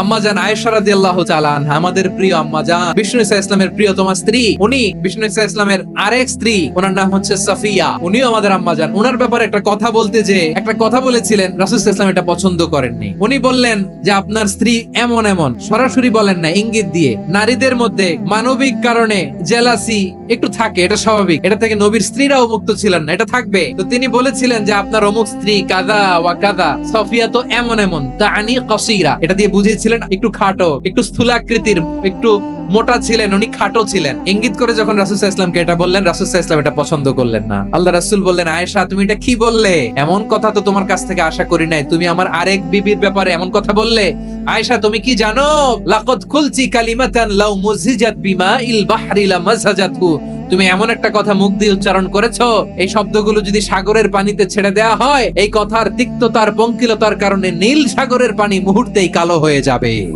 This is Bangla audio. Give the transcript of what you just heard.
আম্মা জান আয়েশা রাদিয়াল্লাহু তাআলা আনহা, আমাদের প্রিয় আম্মা জান, বিষ্ণু ইসা ইসলামের প্রিয়তম স্ত্রী, উনি বিষ্ণু ইসা ইসলামের আরেক স্ত্রী, ওনার নাম হচ্ছে সাফিয়া। উনিও আমাদের আম্মা জান। ওনার ব্যাপারে একটা কথা বলতে যে, একটা কথা বলেছিলেন ওয়াসাল্লাম এটা পছন্দ করেননি। উনি বললেন যে, আপনার স্ত্রী এমন এমন, সরাসরি বলেন না, ইঙ্গিত দিয়ে। নারীদের মধ্যে মানবিক কারণে জেলাসি একটু থাকে, এটা স্বাভাবিক। এটা থেকে নবীর স্ত্রীরাও মুক্ত ছিলেন না, এটা থাকবে। তো তিনি বলেছিলেন যে, আপনার অমুক স্ত্রী কাদা ওয়া কাদা, সফিয়া তো এমন এমন তা আনি কসিরা। এটা দিয়ে বুঝিয়েছিলেন একটু খাটো, একটু স্থূলাকৃতির একটু মোটা ছিলেন, উনি খাটো ছিলেন। ইঙ্গিত করে যখন রাসুল ইসলামকে এটা বললেন, রাসুল ইসলাম এটা পছন্দ করলেন না। আল্লাহ রাসুল বললেন, আয়েশা, তুমি এটা কি বললে? এমন কথা তো তোমার কাছ থেকে আশা করি নাই। তুমি আমার আরেক বিবির ব্যাপারে এমন কথা বললে? আয়েশা, তুমি কি জানো? লাকদ খুলছি কালিমাতান লাউ মুজিজাত বিমা ইল বাহরি লা মাজাজাতহু তুমি এমন একটা কথা মুখ দিয়ে উচ্চারণ করেছ? এই শব্দগুলো যদি সাগরের পানিতে ছেড়ে দেওয়া হয়, এই কথার তিক্ততার পঙ্কিলতার কারণে নীল সাগরের পানি মুহূর্তেই কালো হয়ে যাবে।